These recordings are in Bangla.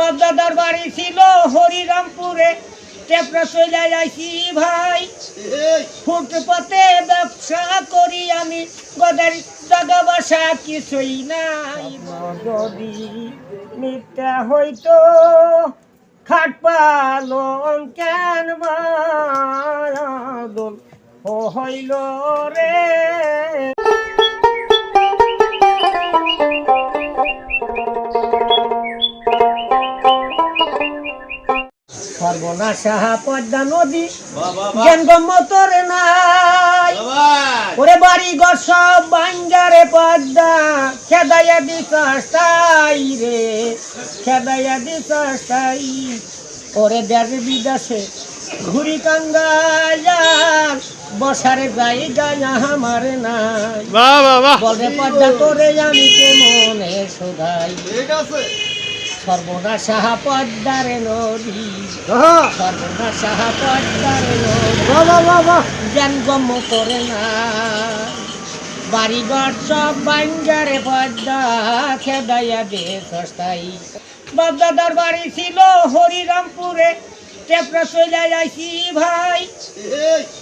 বাপদাদার বাড়ি ছিল হরিরামপুরে। টেপরা চলে আইছি ভাই। ব্যবসা করি আমি। গদার দাদা বাসা কিছুই নাই। যদি মিথ্যা হইতো খাট পালন কেন হইল রে পদ্মা নদী। জ্ঞান গম্মতর নাই। ওরে বাড়ি ঘর সব বাঞ্জারে পদ্মা। খেদাইয়া রে। খেদাইয়া ওরে দেশ বিদেশে ঘুরি কাঙ্গাল বসারে যাই গায়া আমার নাই। বলে পদ্মা তোরে আমি কেমনে শোধাই? সর্বনাশা পদ্মারে নদী। সর্বনাশা পদ্মারে নদী। জ্ঞান গম্য করে না। বাড়িঘর সব বাঞ্জারে পদ্মা খেদাইয়া দে সস্তাই বাপদাদার বাড়ি ছিল হরিরামপুরে। টেপরা চলে আইছি ভাই।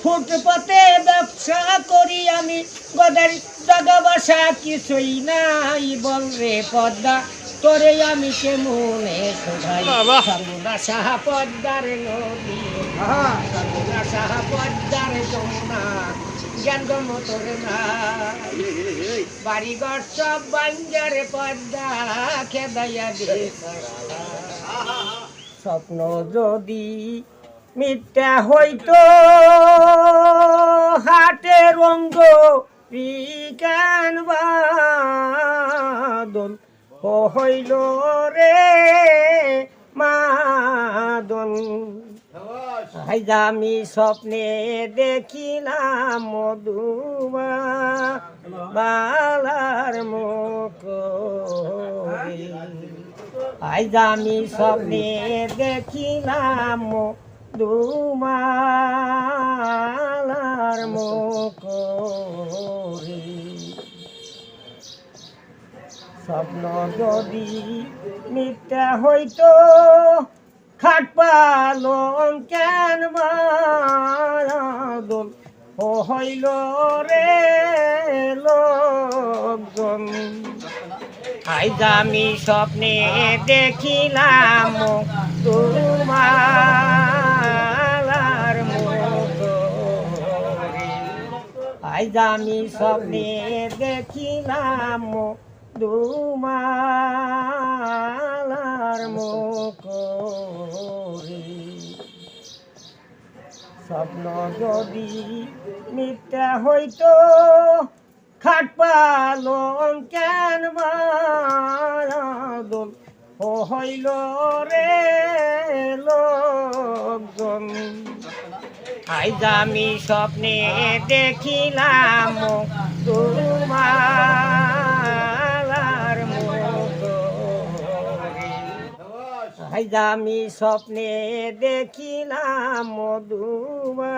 ফুটপাতে ব্যবসা করি আমি। গদারি দাদা বাসা কিছুই নাই বল রে পদ্মা। তোরে আমি কেমনে শোধাই। বাবা। সর্বনাশা পদ্মার নদী। সর্বনাশা পদ্মার যমুনা। জ্ঞান গম তোরে না বাড়িঘর সব বাঞ্জারে পদ্মা খেদাইয়া স্বপ্ন যদি মিথ্যা হইতো হাটে রঙ্গ বিজ্ঞান হইল রে আজ আমি স্বপ্নে দেখিলাম মধুমা বালার মুখ। আজ আমি স্বপ্নে দেখিলাম মধুমালার মুখ। স্বপ্ন যদি মিথ্যা হইতো। খাট পালন কেন ও হইল রে লোকজন। আজ আমি স্বপ্নে দেখিলাম তোমার আজ আমি স্বপ্নে দেখিলাম তোমার মুখ স্বপ্ন যদি মিথ্যা হইতো, খাট পালন কেন হইল রে লোকজন। আজ আমি স্বপ্নে দেখিলাম তোমার আমি স্বপ্নে দেখিলাম মধুমা